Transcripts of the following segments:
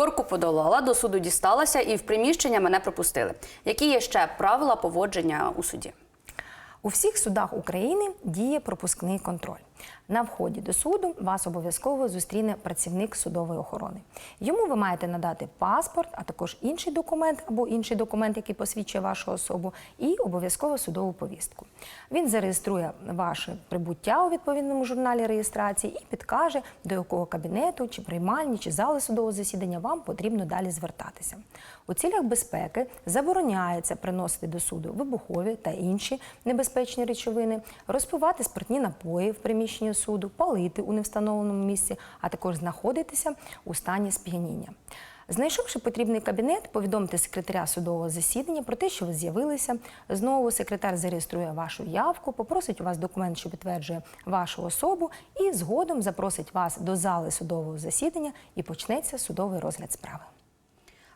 Корку подолала, до суду дісталася і в приміщення мене пропустили. Які є ще правила поводження у суді? У всіх судах України діє пропускний контроль. На вході до суду вас обов'язково зустріне працівник судової охорони. Йому ви маєте надати паспорт, а також інший документ або інший документ, який посвідчує вашу особу, і обов'язково судову повістку. Він зареєструє ваше прибуття у відповідному журналі реєстрації і підкаже, до якого кабінету, чи приймальні, чи зали судового засідання вам потрібно далі звертатися. У цілях безпеки забороняється приносити до суду вибухові та інші небезпечні речовини, розпивати спиртні напої в приміщенні суду, палити у невстановленому місці, а також знаходитися у стані сп'яніння. Знайшовши потрібний кабінет, повідомте секретаря судового засідання про те, що ви з'явилися. Знову секретар зареєструє вашу явку, попросить у вас документ, що підтверджує вашу особу, і згодом запросить вас до зали судового засідання і почнеться судовий розгляд справи.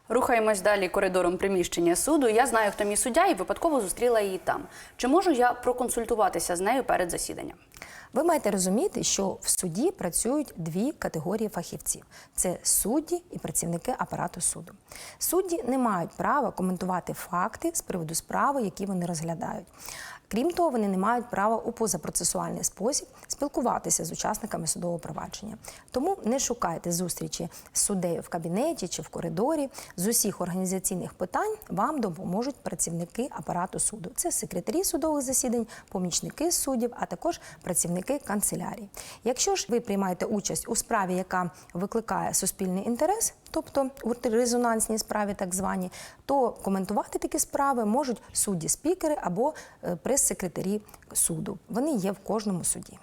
Рухаємось далі коридором приміщення суду. Я знаю, хто мій суддя, і випадково зустріла її там. Чи можу я проконсультуватися з нею перед засіданням? Ви маєте розуміти, що в суді працюють дві категорії фахівців: це судді і працівники апарату суду. Судді не мають права коментувати факти з приводу справи, які вони розглядають. Крім того, вони не мають права у позапроцесуальний спосіб спілкуватися з учасниками судового провадження. Тому не шукайте зустрічі з суддею в кабінеті чи в коридорі. З усіх організаційних питань вам допоможуть працівники апарату суду. Це секретарі судових засідань, помічники суддів, а також працівники канцелярії. Якщо ж ви приймаєте участь у справі, яка викликає суспільний інтерес, тобто у резонансній справі, так звані, то коментувати такі справи можуть судді-спікери або е, прес-секретарі суду. Вони є в кожному суді.